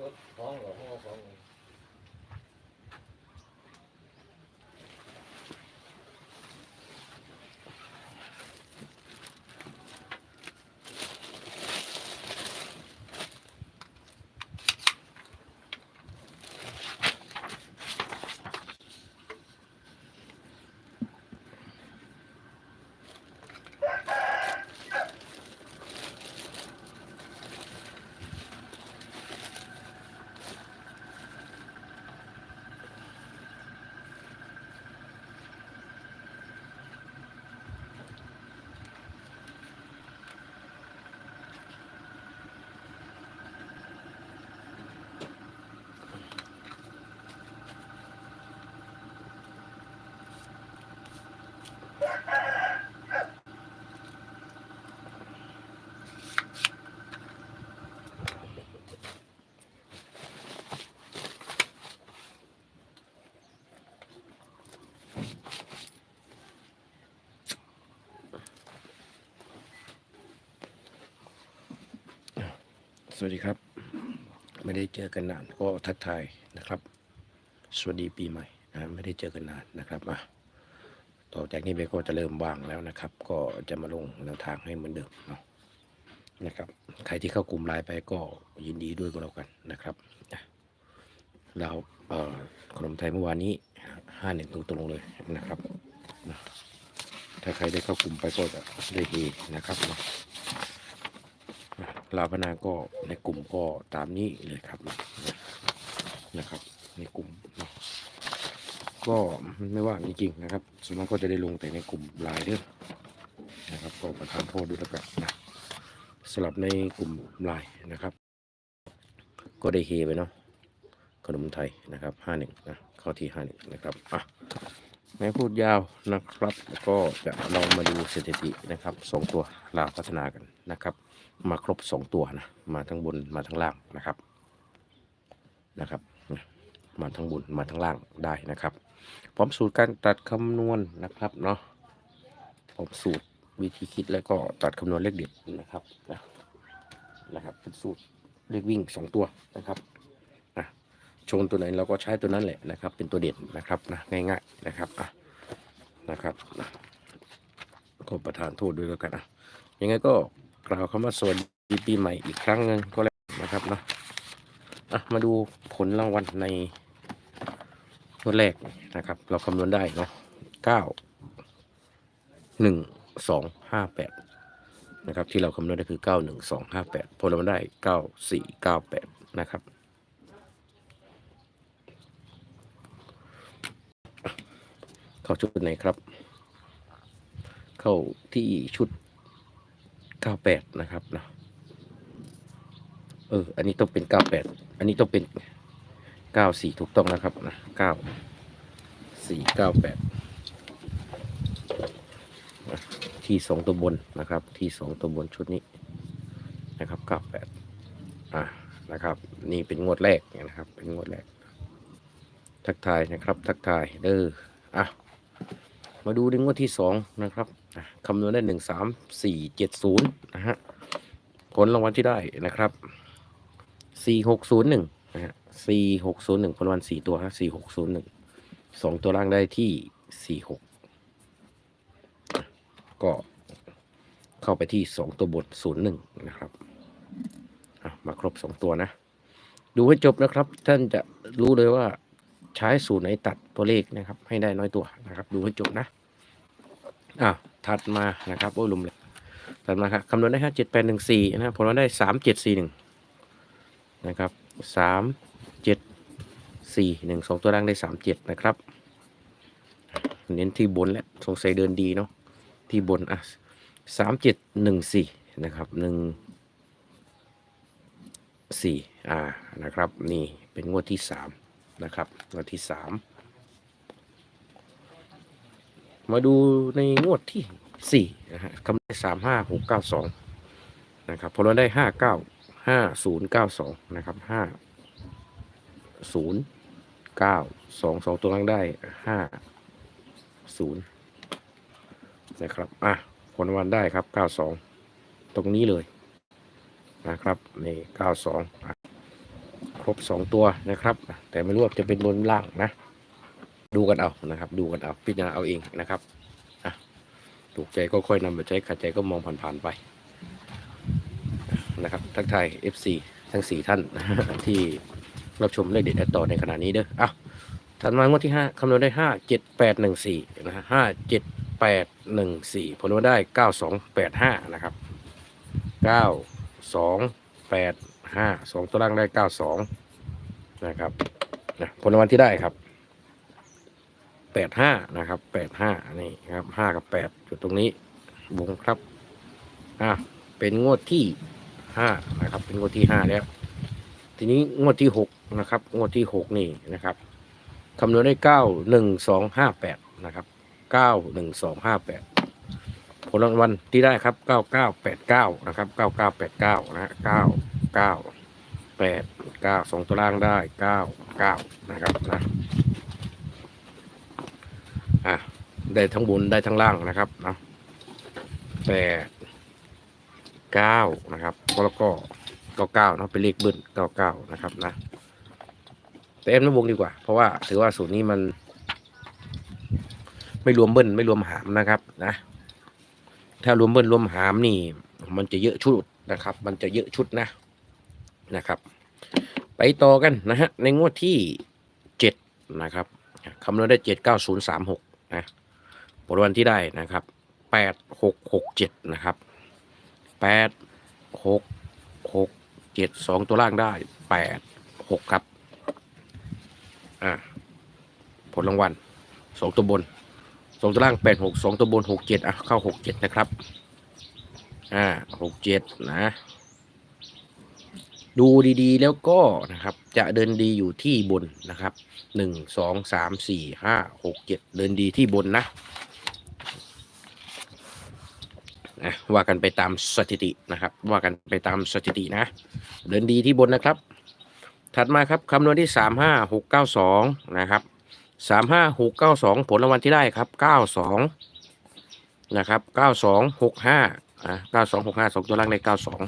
รถของเหรอห้องของ สวัสดีครับ ไม่ได้เจอกันนานก็ทักทายนะครับ สวัสดีปีใหม่นะไม่ได้เจอกันนานนะครับอะต่อจากนี้ไปก็จะเริ่มว่างแล้วนะครับ ก็จะมาลงแนวทางให้เหมือนเดิมเนาะนะครับใครที่เข้ากลุ่มไลน์ไปก็ยินดีด้วยก็แล้วกันนะครับเราเอ่อขนมไทยเมื่อวานนี้ห้าหนึ่งตรงๆเลยนะครับถ้าใครได้เข้ากลุ่มไปก็จะได้ดีนะครับเนาะ ลาพนาก็ในกลุ่มก็ตามนี้เลยครับนะครับ ในกลุ่ม ก็ไม่ว่างจริงๆนะครับส่วนมากก็จะได้ลงแต่ในกลุ่มไลน์เด้อนะครับ ก็ประทานโทษด้วยแล้วกันนะสำหรับในกลุ่มไลน์นะครับ ก็ได้เฮไปเนาะขนมไทยนะครับห้าหนึ่งนะข้าที่ห้าหนึ่งนะครับอะ ไม่พูดยาวนะครับ ก็จะลองมาดูสถิตินะครับสองตัวลาวพัฒนากันนะครับ มาครบสองตัวนะมาทั้งบนมาทั้งล่างนะครับนะครับ มาทั้งบนมาทั้งล่างได้นะครับ พร้อมสูตรการตัดคำนวณนะครับเนาะพร้อมสูตรวิธีคิดแล้วก็ตัดคำนวณเลขเด็ดนะครับนะนะครับเป็นสูตรเลขวิ่งสองตัวนะครับ ชนตัวไหนเราก็ใช้ตัวนั้นแหละนะครับ เป็นตัวเด่นนะครับนะง่ายๆนะครับอะนะครับนะก็ประทานโทษด้วยแล้วกันอะยังไงก็กล่าวคำว่าสวัสดีปีใหม่อีกครั้งหนึ่งก็แล้วนะครับเนาะอะมาดูผลรางวัลในงวดแรกนะครับ เราคำนวณได้เนาะเก้าหนึ่งสองห้าแปดนะครับ ที่เราคำนวณได้คือเก้าหนึ่งสองห้าแปดผลรางวัลได้เก้าสี่เก้าแปดนะครับ เข้าชุดไหนครับ เข้าที่ชุด98นะครับนะเออ อันนี้ต้องเป็น98อันนี้ต้องเป็น94ถูกต้องนะครับนะ9 4 98ที่สองตัวบนนะครับ ที่สองตัวบนชุดนี้นะครับ98อะนะครับ นี่เป็นงวดแรกนะครับ เป็นงวดแรก ทักทายนะครับ ทักทายเด้ออะ มาดูในงวดที่สองนะครับคำนวณได้หนึ่งสามสี่เจ็ดศูนย์นะฮะผลรางวัลที่ได้นะครับสี่หกศูนย์หนึ่งนะฮะสี่หกศูนย์หนึ่งผลรางวัลสี่ตัวฮะสี่หกศูนย์หนึ่งสองตัวล่างได้ที่สี่หกก็เข้าไปที่สองตัวบทศูนย์หนึ่งนะครับมาครบสองตัวนะ ดูให้จบนะครับ ท่านจะรู้เลยว่าใช้สูตรไหนตัดตัวเลขนะครับ ให้ได้น้อยตัวนะครับ ดูให้จบนะ อ่าถัดมานะครับโอ้ลุมเลยถัดมาครับคำนวณได้ห้าเจ็ดแปดหนึ่งสี่นะครับผลลัพธ์ได้สามเจ็ดสี่หนึ่งนะครับสามเจ็ดสี่หนึ่งสองตัวล่างได้สามเจ็ดนะครับ เน้นที่บนและสงสัยเดินดีเนาะที่บนอะสามเจ็ดหนึ่งสี่นะครับหนึ่งสี่อ่านะครับ นี่เป็นงวดที่สามนะครับงวดที่สาม มาดูในงวดที่สี่นะฮะคำวณได้สามห้าหกเก้าสองนะครับพอเราได้ห้าเก้าห้าศูนย์เก้าสองนะครับห้าศูนย์เก้าสองสองตัวล่างได้ห้าศูนย์นะครับอะผลวันได้ครับเก้าสองตรงนี้เลยนะครับนี่เก้าสองครบรบสองตัวนะครับ แต่ไม่รู้ว่าจะเป็นบนล่างนะ ดูกันเอานะครับ ดูกันเอาพิจารณาเอาเองนะครับอถูกใจก็ค่อยนำไปใช้ขัดใจก็มองผ่านๆไปนะครับทักทาย FC ทั้งสี่ท่านที่รับชมเลขเด็ดและต่อในขณะนี้เด้ออ้าวถัดมางวดที่ห้าคำนวณได้ห้าเจ็ดแปดหนึ่งสี่นะฮะห้าเจ็ดแปดหนึ่งสี่ผลว่าได้เก้าสองแปดห้านะครับเก้าสองแปดห้าสองตัวล่างได้เก้าสองนะครับนะผลรางวัลที่ได้ครับ ปดห้านะครับแปดห้านี่ครับห้ากับแปดอยู่ตรงนี้วงครับอะเป็นงวดที่ห้านะครับ เป็นงวดที่ห้าแล้ว ทีนี้งวดที่หกนะครับ งวดที่หกนี่นะครับคำนวณได้เก้าหนึ่งสองห้าแปดนะครับเก้าหนึ่งสองห้าแปดผลรางวัลที่ได้ครับเก้าเก้าแปดเก้านะครับเก้าเก้าแปดเก้านะฮะเก้าเก้าแปดเก้าสองตัวล่างได้เก้าเก้านะครับนะ อะได้ทั้งบนได้ทั้งล่างนะครับนะแปดเก้านะครับแล้วก็เก้าเก้านะเป็นเลขเบิ้ลเก้าเก้านะครับนะแต่เอ็มไม่วงดีกว่า เพราะว่าถือว่าสูตรนี้มัน ไม่รวมเบิ้ลไม่รวมหามนะครับนะ ถ้ารวมเบิ้ลรวมหามนี่ มันจะเยอะชุดนะครับ มันจะเยอะชุดนะนะครับ ไปต่อกันนะฮะในงวดที่เจ็ดนะครับคำนวณได้เจ็ดเก้าศูนย์สามหก นะผลวันที่ได้นะครับแปดหกหกเจ็ดนะครับแปดหกหกเจ็ดสองตัวล่างได้แปดหกครับอ่าผลรางวัลสองตัวบนสองตัวล่างแปดหกสองตัวบนหกเจ็ดอะเข้าหกเจ็ดนะครับอ่าหกเจ็ดนะ ดูดีๆ แล้วก็นะครับ จะเดินดีอยู่ที่บนนะครับหนึ่งสองสามสี่ห้าหกเจ็ดเดินดีที่บนนะนะว่ากันไปตามสถิตินะครับ ว่ากันไปตามสถิตินะ เดินดีที่บนนะครับ ถัดมาครับคำนวณที่สามห้าหกเก้าสองนะครับสามห้าหกเก้าสองผลรางวัลที่ได้ครับเก้าสองนะครับเก้าสองหกห้าอะเก้าสองหกห้าสองตัวล่างได้เก้าสอง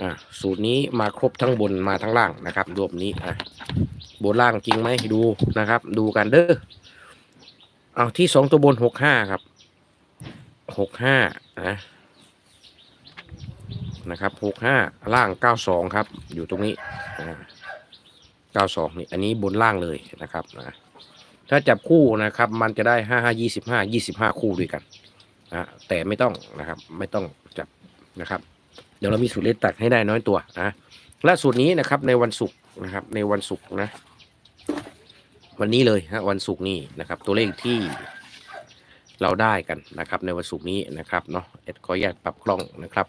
อะสูตรนี้มาครบทั้งบนมาทั้งล่างนะครับรวมนี้อะบนล่างจริงไหมดูนะครับ ดูกันเด้อเอาที่สองตัวบนหกห้าครับหกห้านะนะครับหกห้าล่างเก้าสองครับ อยู่ตรงนี้เก้าสองนี่อันนี้บนล่างเลยนะครับนะถ้าจับคู่นะครับ มันจะได้ห้าห้ายี่สิบห้ายี่สิบห้าคู่ด้วยกันนะแต่ไม่ต้องนะครับ ไม่ต้องจับนะครับ ดี๋ยวเรามีสูตรเลขตัดให้ได้น้อยตัวนะและสูตรนี้นะครับในวันศุกร์นะครับในวันศุกร์นะ วันนี้เลยฮะวันศุกร์นี้นะครับ ตัวเลขที่เราได้กันนะครับ ในวันศุกร์นี้นะครับเนาะเอ็ดขออนุญาตปรับกล้องนะครับ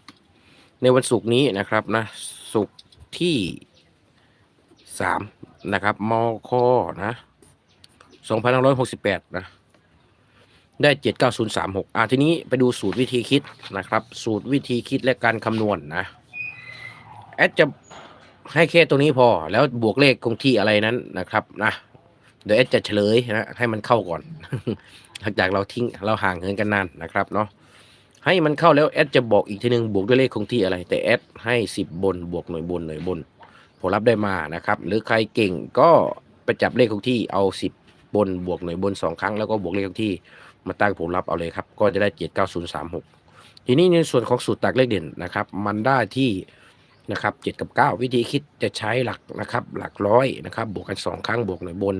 ในวันศุกร์นี้นะครับนะศุกร์ที่สามนะครับมคนะสองพันห้าร้อยหกสิบแปดนะ ได้เจ็ดเก้าศูนย์สามหกอะทีนี้ไปดูสูตรวิธีคิดนะครับ สูตรวิธีคิดและการคำนวณนะแอดจะให้แค่ตรงนี้พอ แล้วบวกเลขคงที่อะไรนั้นนะครับนะเดี๋ยวแอดจะเฉลยนะให้มันเข้าก่อน หลังจากเราทิ้งเราห่างเหินกันนานนะครับเนาะให้มันเข้าแล้วแอดจะบอกอีกทีหนึ่งบวกด้วยเลขคงที่อะไร แต่แอดให้สิบบนบวกหน่วยบนหน่วยบน ผลลัพธ์ได้มานะครับ หรือใครเก่งก็ไปจับเลขคงที่เอาสิบบนบวกหน่วยบนสองครั้งแล้วก็บวกเลขคงที่ มาตั้งผลลัพธ์เอาเลยครับ ก็จะได้เจ็ดเก้าศูนย์สามหกทีนี้ในส่วนของสูตรตักเลขเด่นนะครับ มันได้ที่นะครับเจ็ดกับเก้าวิธีคิดจะใช้หลักนะครับ หลักร้อยนะครับ บวกกันสองครั้งบวกหน่วยบน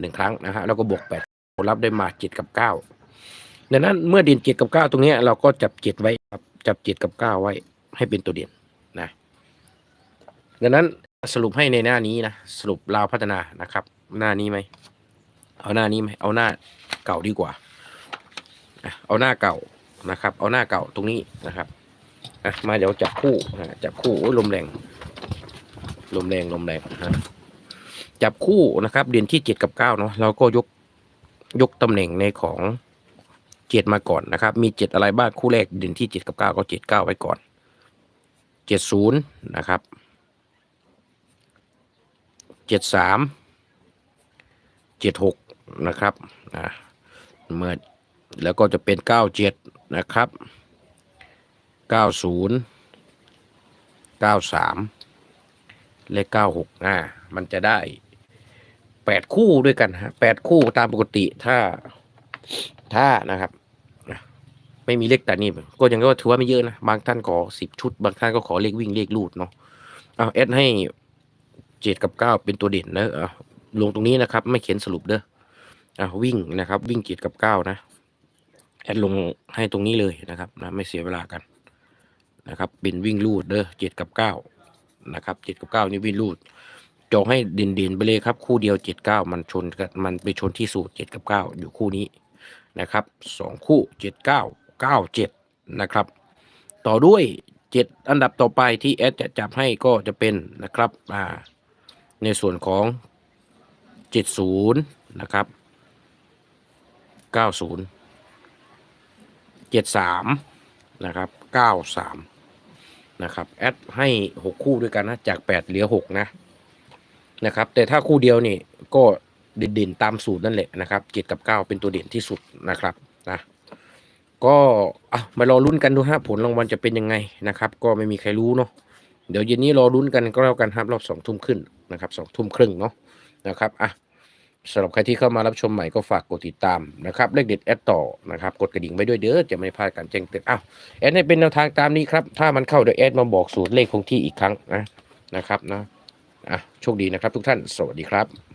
หนึ่งครั้งนะฮะแล้วก็บวกแปดผลลัพธ์ได้มาเจ็ดกับเก้าดังนั้นเมื่อเด่นเจ็ดกับเก้าตรงนี้เราก็จับเจ็ดไว้ครับจับเจ็ดกับเก้าไว้ให้เป็นตัวเด่นนะดังนั้นสรุปให้ในหน้านี้นะสรุปลาวพัฒนานะครับ หน้านี้ไหมเอาหน้านี้ไหมเอาหน้าเก่าดีกว่า เอาหน้าเก่านะครับ เอาหน้าเก่าตรงนี้นะครับอะมาเดี๋ยวจับคู่จับคู่โอ้ลมแรงลมแรงลมแรงนะจับคู่นะครับ เด่นที่เจ็ดกับเก้าเนาะเราก็ยกยกตำแหน่งในของเจ็ดมาก่อนนะครับ มีเจ็ดอะไรบ้างคู่แรกเด่นที่เจ็ดกับเก้าก็เจ็ดเก้าไว้ก่อนเจ็ดศูนย์นะครับเจ็ดสามเจ็ดหกนะครับอ่าเมื่อ แล้วก็จะเป็นเก้าเจ็ดนะครับเก้าศูนย์เก้าสามเลขเก้าหกอ่ามันจะได้แปดคู่ด้วยกันฮะแปดคู่ตามปกติถ้าถ้านะครับ ไม่มีเลขแต่นี่ก็ยังก็ถือว่าไม่เยอะนะ บางท่านขอสิบชุด บางท่านก็ขอเลขวิ่งเลขลูดเนาะเอาแอดให้เจ็ดกับเก้าเป็นตัวเด่นนะเอาลงตรงนี้นะครับ ไม่เขียนสรุปเด้ออะวิ่งนะครับ วิ่งเจ็ดกับเก้านะ แอดลงให้ตรงนี้เลยนะครับนะไม่เสียเวลากันนะครับเป็นวิ่งลูดเด้อเจ็ดกับเก้านะครับเจ็ดกับเก้านี่วิ่งลูดจองให้เด่นๆไปเลยครับ คู่เดียวเจ็ดเก้ามันชนกันมันไปชนที่สูตรเจ็ดกับเก้าอยู่คู่นี้นะครับสองคู่เจ็ดเก้าเก้าเจ็ดนะครับ ต่อด้วยเจ็ดอันดับต่อไปที่แอดจะจับให้ก็จะเป็นนะครับอ่าในส่วนของเจ็ดศูนย์นะครับเก้าศูนย์ เจ็ดสามนะครับเก้าสามนะครับแอดให้หกคู่ด้วยกันนะจากแปดเหลือหกนะนะครับ แต่ถ้าคู่เดียวนี่ก็เด่นๆตามสูตรนั่นแหละนะครับเจ็ดกับเก้าเป็นตัวเด่นที่สุดนะครับนะก็อะมารอลุ้นกันดูฮะผลรางวัลจะเป็นยังไงนะครับ ก็ไม่มีใครรู้เนาะเดี๋ยวเย็นนี้รอลุ้นกันก็แล้วกันครับรอบสองทุ่มขึ้นนะครับสองทุ่มครึ่งเนาะนะครับอะ สำหรับใครที่เข้ามารับชมใหม่ก็ฝากกดติดตามนะครับเลขเด็ดแอดต่อนะครับกดกระดิ่งไว้ด้วยเด้อจะไม่พลาดการแจ้งเตือนอ้าวแอดให้เป็นแนวทางตามนี้ครับ ถ้ามันเข้าเดี๋ยวแอดมาบอกสูตรเลขคงที่อีกครั้งนะนะครับนะอะโชคดีนะครับทุกท่านสวัสดีครับ